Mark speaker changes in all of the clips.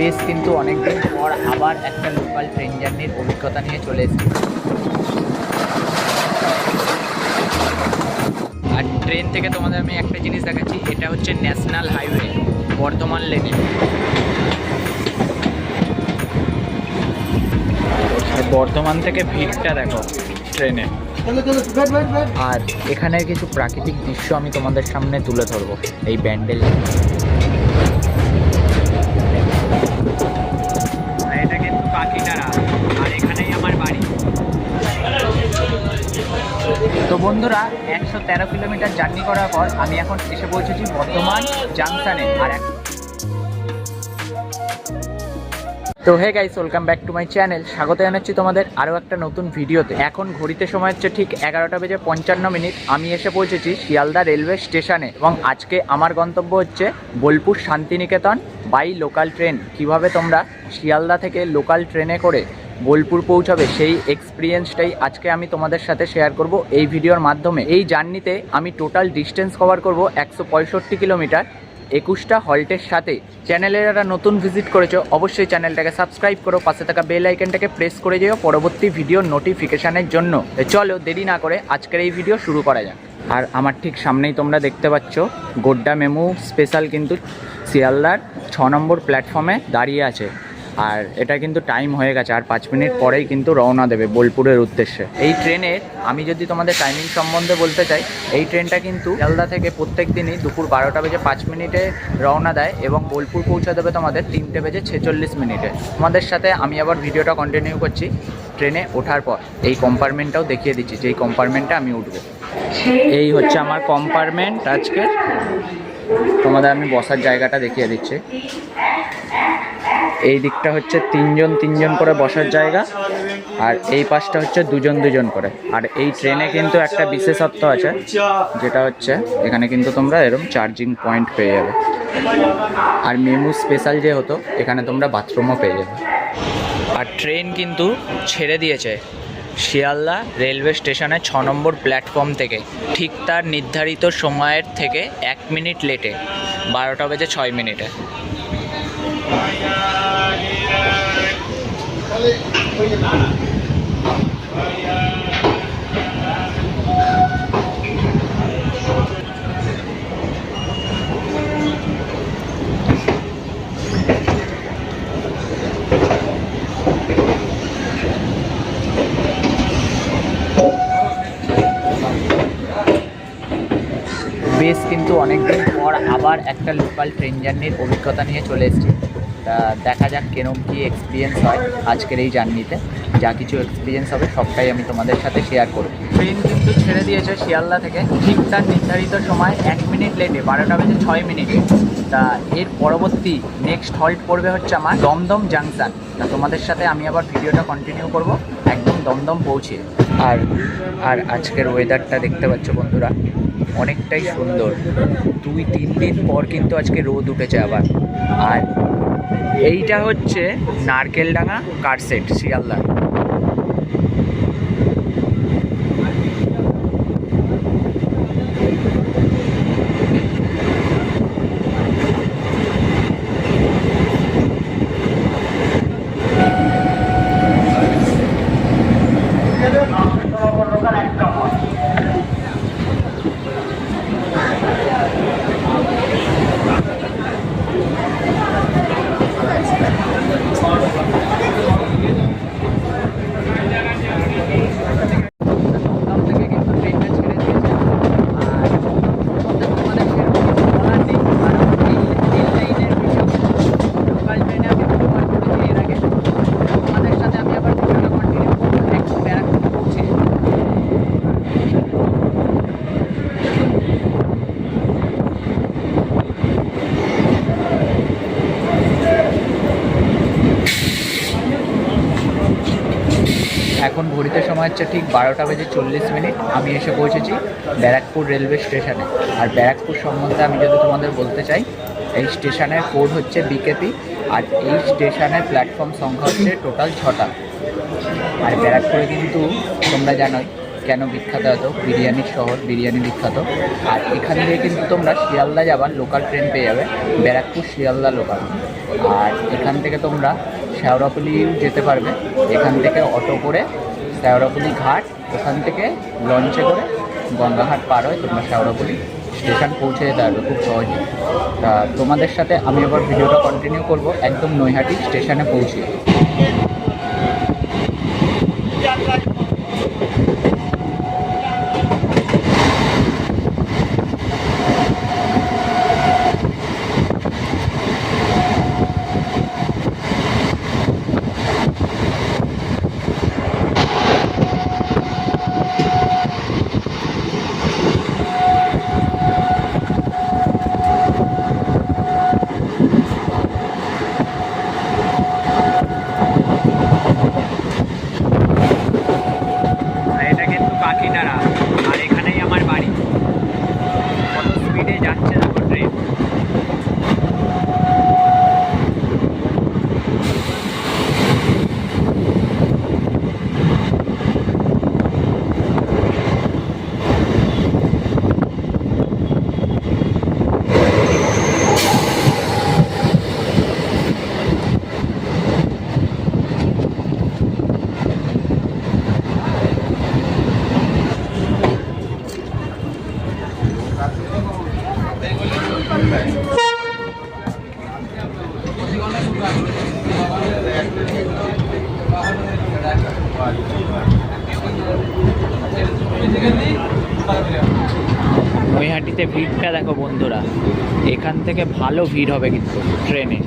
Speaker 1: বেশ কিন্তু অনেকদিন পর আবার একটা লোকাল ট্রেন জার্নির অভিজ্ঞতা নিয়ে চলে এসেছি। আর ট্রেন থেকে তোমাদের আমি একটা জিনিস দেখাচ্ছি এটা হচ্ছে ন্যাশনাল হাইওয়ে বর্ধমান লেনে আর বর্ধমান থেকে ভিড়টা দেখো ট্রেনে আর এখানের কিছু প্রাকৃতিক দৃশ্য আমি তোমাদের সামনে তুলে ধরবো এই ব্যান্ডেল। একশো তেরো কিলোমিটার জার্নি করার পর আমি এখন এসে পৌঁছেছি বর্ধমান জাংশনে। আর এক তো hey guys welcome back to my channel স্বাগত জানাচ্ছি তোমাদের আরও একটা নতুন ভিডিওতে। এখন ঘড়িতে সময় হচ্ছে ঠিক এগারোটা বেজে পঞ্চান্ন মিনিট। আমি এসে পৌঁছেছি শিয়ালদা রেলওয়ে স্টেশনে এবং আজকে আমার গন্তব্য হচ্ছে Bolpur Santiniketan by local train কীভাবে তোমরা শিয়ালদা থেকে লোকাল ট্রেনে করে বোলপুর পৌঁছাবে সেই এক্সপিরিয়েন্সটাই আজকে আমি তোমাদের সাথে শেয়ার করব এই ভিডিওর মাধ্যমে। এই জার্নিতে আমি টোটাল ডিস্টেন্স কভার করব একশো পঁয়ষট্টি কিলোমিটার। একুশটা হল্টের সাথে। চ্যানেলে যারা নতুন ভিজিট করেছ, অবশ্যই চ্যানেলটাকে সাবস্ক্রাইব করো, পাশে থাকা বেল আইকনটাকে প্রেস করে যেও পরবর্তী ভিডিও নোটিফিকেশানের জন্য। চলো দেরি না করে আজকের এই ভিডিও শুরু করা যাক। আর আমার ঠিক সামনেই তোমরা দেখতে পাচ্ছ, গোড্ডা মেমু স্পেশাল কিন্তু শিয়ালদার ছ নম্বর প্ল্যাটফর্মে দাঁড়িয়ে আছে। আর এটা কিন্তু টাইম হয়ে গেছে, আর পাঁচ মিনিট পরেই কিন্তু রওনা দেবে বোলপুরের উদ্দেশ্যে। এই ট্রেনের আমি যদি তোমাদের টাইমিং সম্বন্ধে বলতে চাই, এই ট্রেনটা কিন্তু শিয়ালদা থেকে প্রত্যেক দিনই দুপুর বারোটা বেজে পাঁচ মিনিটে রওনা দেয় এবং বোলপুর পৌঁছে দেবে তোমাদের তিনটে বেজে ছেচল্লিশ মিনিটে তোমাদের সাথে আমি আবার ভিডিওটা কন্টিনিউ করছি ট্রেনে ওঠার পর। এই কম্পার্টমেন্টটাও দেখিয়ে দিচ্ছি যে এই কম্পার্টমেন্টে আমি উঠবো। এই হচ্ছে আমার কম্পার্টমেন্ট আজকে তোমাদের আমি বসার জায়গাটা দেখিয়ে দিচ্ছি। এই দিকটা হচ্ছে তিনজন তিনজন করে বসার জায়গা, আর এই পাশটা হচ্ছে দুজন দুজন করে। আর এই ট্রেনে কিন্তু একটা বিশেষত্ব আছে, যেটা হচ্ছে এখানে কিন্তু তোমরা এরকম চার্জিং পয়েন্ট পেয়ে যাবে। আর মেমু স্পেশাল যে হতো এখানে তোমরা বাথরুমও পেয়ে যাবে। আর ট্রেন কিন্তু ছেড়ে দিয়েছে শিয়ালদা রেলওয়ে স্টেশনে ছ নম্বর প্ল্যাটফর্ম থেকে। ঠিক তার নির্ধারিত সময়ের থেকে এক মিনিট লেটে বারোটা বেজে ছয় মিনিটে বেশ কিন্তু অনেকদিন পর আবার একটা লোকাল ট্রেন জার্নির অভিজ্ঞতা নিয়ে চলে এসেছি। তা দেখা যাক কেরম কী এক্সপিরিয়েন্স হয় আজকের এই জার্নিতে যা কিছু এক্সপিরিয়েন্স হবে সবটাই আমি তোমাদের সাথে শেয়ার করব। ট্রেন কিন্তু ছেড়ে দিয়েছে শিয়ালদা থেকে। ঠিক তার নির্ধারিত সময় এক মিনিট লেটে বারোটা বেজে ছয় মিনিটে তা এর পরবর্তী নেক্সট হল্ট পড়বে হচ্ছে আমার দমদম জাংশন তা তোমাদের সাথে আমি আবার ভিডিওটা কন্টিনিউ করব। একদম দমদম পৌঁছে। আর আর আজকের ওয়েদারটা দেখতে পাচ্ছ বন্ধুরা অনেকটাই সুন্দর। দুই তিন দিন পর কিন্তু আজকে রোদ উঠেছে আবার। আর এইটা হচ্ছে নারকেলডাঙ্গা কারসেট শিয়ালদা দমদম থেকে কিন্তু ট্রেনটা ছেড়ে দিয়েছে আর তোমাদের সেরকম কিছু বলার নেই কারণ এই রেল লাইনের বিষয় লোকাল ট্রেনে আমি ব্যবহার করেছি এর আগে তোমাদের সাথে আমি আবার ভিডিওটা কন্টিনিউ করব একটু ব্যারাকপুর পৌঁছে এখন ঘড়িতে সময় হচ্ছে ঠিক বারোটা বেজে চল্লিশ মিনিট। আমি এসে পৌঁছেছি ব্যারাকপুর রেলওয়ে স্টেশনে। আর ব্যারাকপুর সম্বন্ধে আমি যদি তোমাদের বলতে চাই, এই স্টেশনের কোড হচ্ছে বিকেপি আর এই স্টেশনের প্ল্যাটফর্ম সংখ্যা হচ্ছে টোটাল ছটা। আর ব্যারাকপুরে কিন্তু তোমরা জানোই কেন বিখ্যাত এত, বিরিয়ানির শহর, বিরিয়ানি বিখ্যাত। আর এখান থেকে কিন্তু তোমরা শিয়ালদা যাবার লোকাল ট্রেন পেয়ে যাবে, ব্যারাকপুর শিয়ালদা লোকাল আর এখান থেকে তোমরা শেওড়াপুলিও যেতে পারবে, এখান থেকে অটো করে শেওড়াপুলি ঘাট, ওখান থেকে লঞ্চে করে গঙ্গাঘাট পার হয় তোমরা শেওড়াপুলি স্টেশন পৌঁছে যেতে পারবে খুব সহজে তা তোমাদের সাথে আমি এবার ভিডিওটা কন্টিনিউ করব, একদম নৈহাটি স্টেশনে পৌঁছে আর এটা কিন্তু কাকিনাড়া আর এখানেই আমার বাড়ি কত স্পিডে যাচ্ছে দেখো ট্রেন নৈহাটিতে ভিড়টা দেখো বন্ধুরা। এখান থেকে ভালো ভিড় হবে কিন্তু ট্রেনে।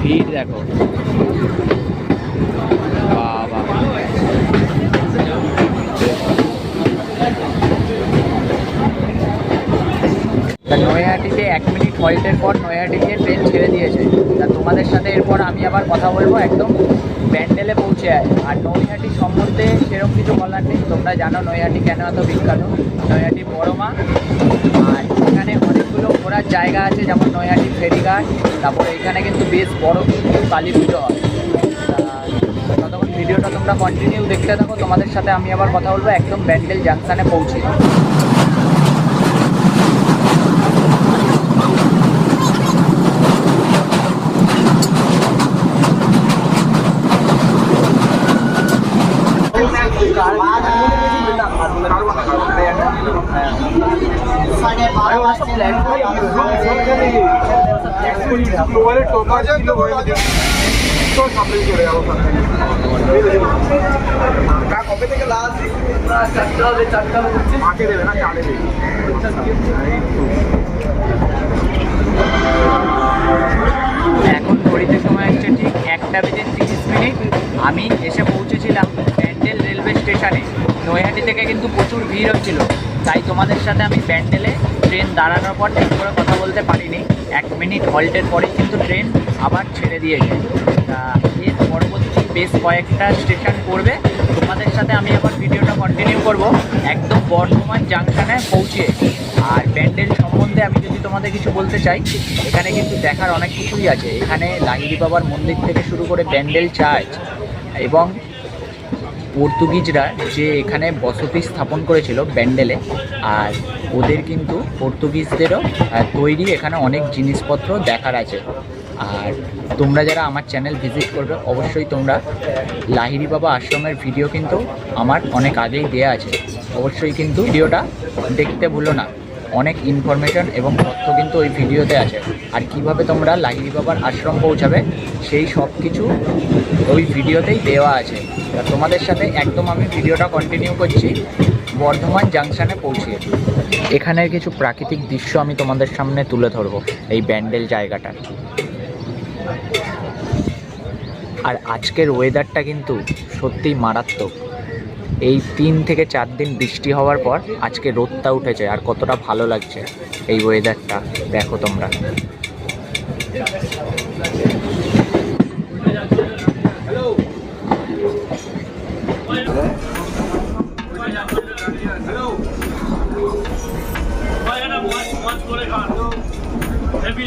Speaker 1: ভিড় দেখো। বাবা। নৈহাটিতে এক মিনিট হল্টের পর নৈহাটিতে ট্রেন ছেড়ে দিয়েছে। তা তোমাদের সাথে এরপর আমি আবার কথা বলব একদম। ব্যান্ডেলে পৌঁছে যায় আর নৈহাটি সম্বন্ধে সেরকম কিছু বলার নেই। তোমরা জানো নৈহাটি কেন এত বিখ্যাত? নৈহাটি বড় মা। আর এখানে অনেকগুলো ঘোরার জায়গা আছে, যেমন নৈহাটি ফেরিঘাট। তারপরে এখানে কিন্তু বেশ বড় কিন্তু কালী পুজো হয় ততক্ষণ ভিডিওটা তোমরা কন্টিনিউ দেখতে থাকো। তোমাদের সাথে আমি আবার কথা বলব। একদম ব্যান্ডেল জাংশনে পৌঁছে এখন ঘড়িতে সময় হচ্ছে ঠিক একটা বেজে তিরিশ মিনিট। আমি এসে পৌঁছেছিলাম ব্যান্ডেল রেলওয়ে স্টেশনে। নৈহাটি থেকে কিন্তু প্রচুর ভিড় হচ্ছিল। তাই তোমাদের সাথে আমি প্যান্ডেলে ট্রেন দাঁড়ানোর পর ঠিক করে কথা বলতে পারিনি। এক মিনিট হল্টের পরেই কিন্তু ট্রেন আবার ছেড়ে দিয়েছে তা এর পরবর্তী বেশ কয়েকটা স্টেশন পড়বে তোমাদের সাথে আমি আবার ভিডিওটা কন্টিনিউ করব। একদম বর্ধমান জাংশনে পৌঁছে। আর প্যান্ডেল সম্বন্ধে আমি যদি তোমাদের কিছু বলতে চাই, এখানে কিন্তু দেখার অনেক কিছুই আছে। এখানে লাহিড়ি বাবার মন্দির থেকে শুরু করে ব্যান্ডেল চার্চ এবং পর্তুগিজরা যে এখানে বসতি স্থাপন করেছিল ব্যান্ডেলে, আর ওদের কিন্তু পর্তুগিজদেরও তৈরি এখানে অনেক জিনিসপত্র দেখার আছে। আর তোমরা যারা আমার চ্যানেল ভিজিট করবে, অবশ্যই তোমরা লাহিড়ি বাবা আশ্রমের ভিডিও কিন্তু আমার অনেক আগেই দেওয়া আছে। অবশ্যই কিন্তু ভিডিওটা দেখতে ভুলো না। অনেক ইনফরমেশন এবং তথ্য কিন্তু ওই ভিডিওতে আছে। আর কীভাবে তোমরা লাহিড়ি বাবার আশ্রম পৌঁছাবে সেই সব কিছু ওই ভিডিওতেই দেওয়া আছে। তোমাদের সাথে একদম আমি ভিডিওটা কন্টিনিউ করছি, বর্ধমান জাংশনে পৌঁছে এখানের কিছু প্রাকৃতিক দৃশ্য আমি তোমাদের সামনে তুলে ধরবো, এই ব্যান্ডেল জায়গাটার আর আজকের ওয়েদারটা কিন্তু সত্যিই মারাত্মক। এই তিন থেকে চার দিন বৃষ্টি হওয়ার পর আজকে রোদটা উঠেছে, আর কতটা ভালো লাগছে এই ওয়েদারটা দেখো তোমরা। আর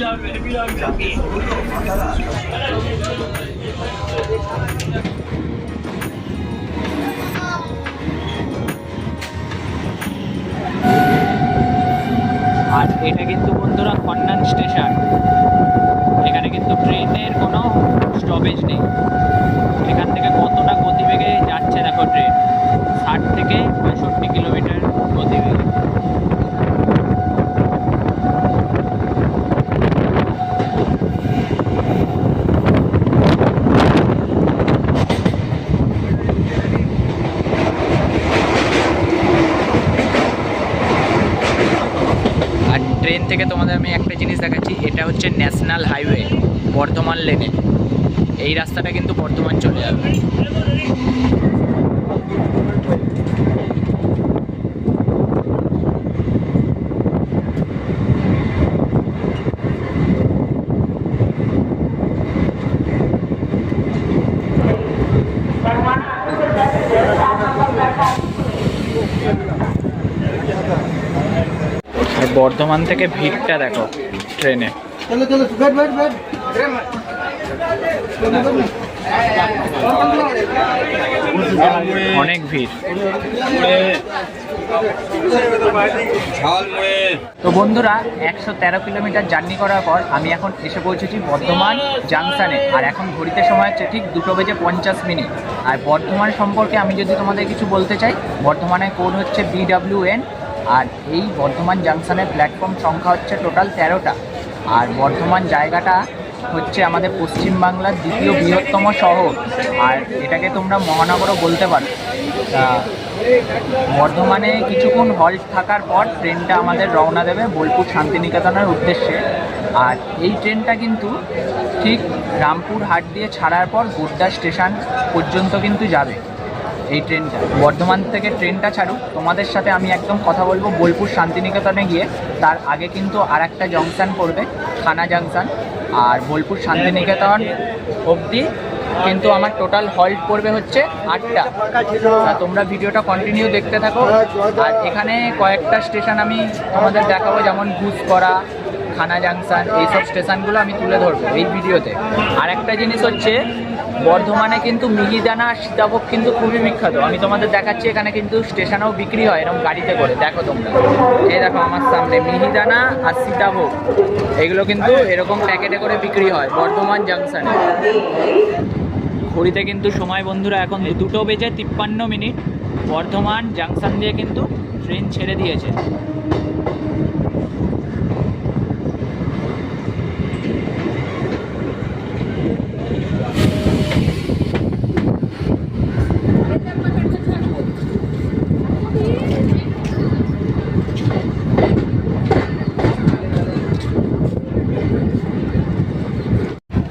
Speaker 1: এটা কিন্তু বন্ধুরা খন্নান স্টেশন। এখানে কিন্তু ট্রেনের কোনো স্টপেজ নেই। এখান থেকে কতটা গতিবেগে যাচ্ছে দেখো ট্রেন? ষাট থেকে পঁয়ষট্টি কিলোমিটার গতিবেগে আর ট্রেন থেকে তোমাদের আমি একটা জিনিস দেখাচ্ছি এটা হচ্ছে ন্যাশনাল হাইওয়ে, বর্ধমান লেনে। এই রাস্তাটা কিন্তু বর্ধমান চলে যাবে। বর্ধমান থেকে ভিড়টা দেখো, ট্রেনে।
Speaker 2: चलो चलो बैठ बैठ बैठ
Speaker 1: অনেক ভিড় তো বন্ধুরা একশো তেরো কিলোমিটার জার্নি করার পর আমি এখন এসে পৌঁছেছি বর্ধমান জাংশনে আর এখন ঘড়িতে সময় হচ্ছে ঠিক দুটো বেজে পঞ্চাশ মিনিট আর বর্ধমান সম্পর্কে আমি যদি তোমাদের কিছু বলতে চাই বর্ধমানের কোড হচ্ছে বিডাব্লিউএন আর এই বর্ধমান জাংশনের প্ল্যাটফর্ম সংখ্যা হচ্ছে টোটাল তেরোটা আর বর্ধমান জায়গাটা হচ্ছে আমাদের পশ্চিমবাংলার দ্বিতীয় বৃহত্তম শহর। আর এটাকে তোমরা মহানগরও বলতে পারো। বর্ধমানে কিছুক্ষণ হল্ট থাকার পর ট্রেনটা আমাদের রওনা দেবে বোলপুর শান্তিনিকেতনের উদ্দেশ্যে। আর এই ট্রেনটা কিন্তু ঠিক রামপুর হাট দিয়ে ছাড়ার পর গোড্ডা স্টেশন পর্যন্ত কিন্তু যাবে। এই ট্রেনটা বর্ধমান থেকে ট্রেনটা ছাড়ুক, তোমাদের সাথে আমি একদম কথা বলব বোলপুর শান্তিনিকেতনে গিয়ে। তার আগে কিন্তু আর একটা জংশন পড়বে থানা জংশন আর বোলপুর শান্তিনিকেতন অবধি কিন্তু আমার টোটাল হল্ট পড়বে হচ্ছে আটটা। তোমরা ভিডিওটা কন্টিনিউ দেখতে থাকো। আর এখানে কয়েকটা স্টেশন আমি তোমাদের দেখাবো, যেমন ঘুষকরা খানা জাংশন এইসব স্টেশনগুলো আমি তুলে ধরবো এই ভিডিওতে। আর একটা জিনিস হচ্ছে, বর্ধমানে কিন্তু মিহিদানা আর সীতাভোগ কিন্তু খুবই বিখ্যাত। আমি তোমাদের দেখাচ্ছি, এখানে কিন্তু স্টেশনেও বিক্রি হয় এরকম গাড়িতে করে। দেখো তোমরা। এই দেখো আমার সামনে, মিহিদানা আর সীতাভোগ। এগুলো কিন্তু এরকম প্যাকেটে করে বিক্রি হয়, বর্ধমান জাংশনে ঘড়িতে কিন্তু সময় বন্ধুরা, এখন দুটো বেজে তিপ্পান্ন মিনিট। বর্ধমান জাংশন দিয়ে কিন্তু ট্রেন ছেড়ে দিয়েছে।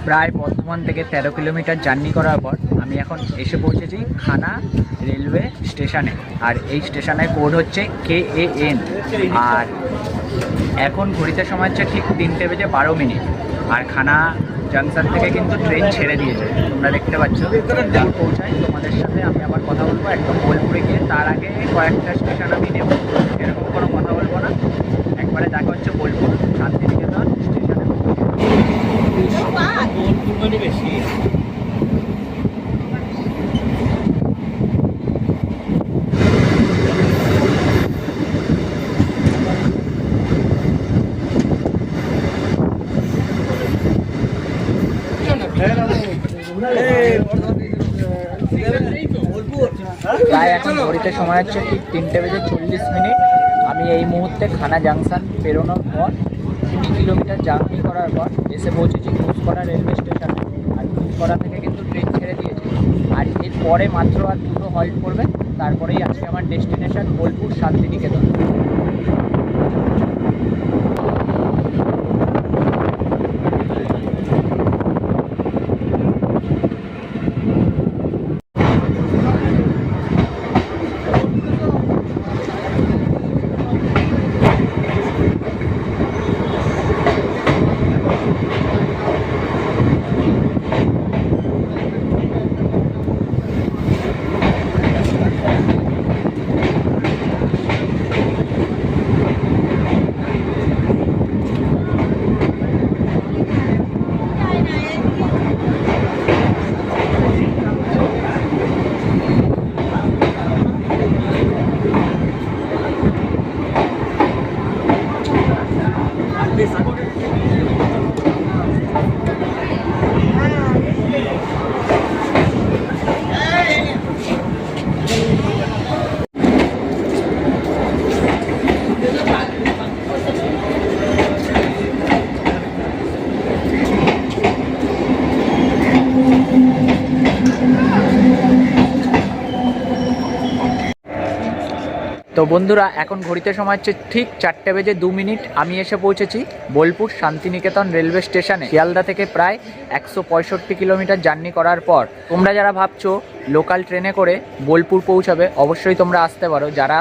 Speaker 1: প্রায় বর্ধমান থেকে তেরো কিলোমিটার জার্নি করার পর আমি এখন এসে পৌঁছেছি খানা রেলওয়ে স্টেশনে। আর এই স্টেশনের কোড হচ্ছে কে এ এন। আর এখন ঘড়িতে সময় হচ্ছে ঠিক তিনটে বেজে বারো মিনিট। আর খানা জাংশন থেকে কিন্তু ট্রেন ছেড়ে দিয়েছে। তোমরা দেখতে পাচ্ছ। পৌঁছায় তোমাদের সাথে আমি আবার কথা বলব একদম বোলপুরে গিয়ে। তার আগে কয়েকটা স্টেশন আমি নেব। এরকম কোনো কথা বলব না। একবারে দেখা হচ্ছে বোলপুর, শান্তিনিকেতন। প্রায় এখন ঘড়িতে সময় হচ্ছে ঠিক তিনটে বেজে চল্লিশ মিনিট। আমি এই মুহূর্তে খানা জাংশন, পেরোনোর পর কুড়ি কিলোমিটার জার্নি করার পর এসে পৌঁছেছি ঘুষকরা রেলওয়ে স্টেশনে। আর ঘুষকরা থেকে কিন্তু ট্রেন ছেড়ে দিয়েছে। আর এর পরে মাত্র আর দুটো হল্ট করবে। তারপরেই আজকে আমার ডেস্টিনেশন বোলপুর শান্তিনিকেতন। তো বন্ধুরা, এখন ঘড়িতে সময় হচ্ছে ঠিক চারটে বেজে দু মিনিট। আমি এসে পৌঁছেছি বোলপুর শান্তিনিকেতন রেলওয়ে স্টেশনে, শিয়ালদা থেকে প্রায় একশো পঁয়ষট্টি কিলোমিটার জার্নি করার পর। তোমরা যারা ভাবছ লোকাল ট্রেনে করে বোলপুর পৌঁছাবে, অবশ্যই তোমরা আসতে পারো। যারা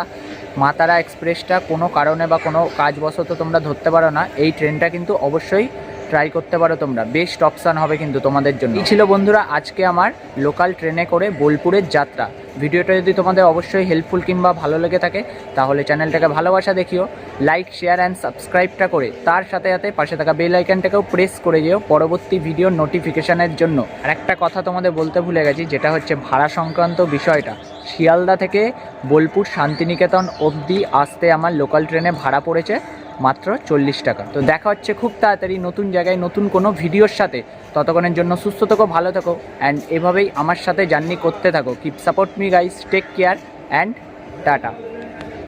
Speaker 1: মাতারা এক্সপ্রেসটা কোনো কারণে বা কোনো কাজবশত তোমরা ধরতে পারো না, এই ট্রেনটা কিন্তু অবশ্যই ট্রাই করতে পারো তোমরা। বেস্ট অপশান হবে কিন্তু তোমাদের জন্য। ছিল বন্ধুরা, আজকে আমার লোকাল ট্রেনে করে বোলপুরের যাত্রা। ভিডিওটা যদি তোমাদের অবশ্যই হেল্পফুল কিংবা ভালো লেগে থাকে, তাহলে চ্যানেলটাকে ভালোবাসা দেখিও। লাইক শেয়ার অ্যান্ড সাবস্ক্রাইবটা করে। তার সাথে সাথে পাশে থাকা বেল আইকনটাকেও প্রেস করে যেও পরবর্তী ভিডিও নোটিফিকেশনের জন্য। আর একটা কথা তোমাদের বলতে ভুলে গেছি, যেটা হচ্ছে ভাড়া সংক্রান্ত বিষয়টা। শিয়ালদা থেকে বোলপুর শান্তিনিকেতন অবধি আসতে আমার লোকাল ট্রেনে ভাড়া পড়েছে। মাত্র চল্লিশ টাকা। তো দেখা হচ্ছে খুব তাড়াতাড়ি নতুন জায়গায় নতুন কোনো ভিডিওর সাথে। ততক্ষণের জন্য সুস্থ থাকো, ভালো থাকো অ্যান্ড এভাবেই আমার সাথে জার্নি করতে থাকো। Keep support me guys take care and tata.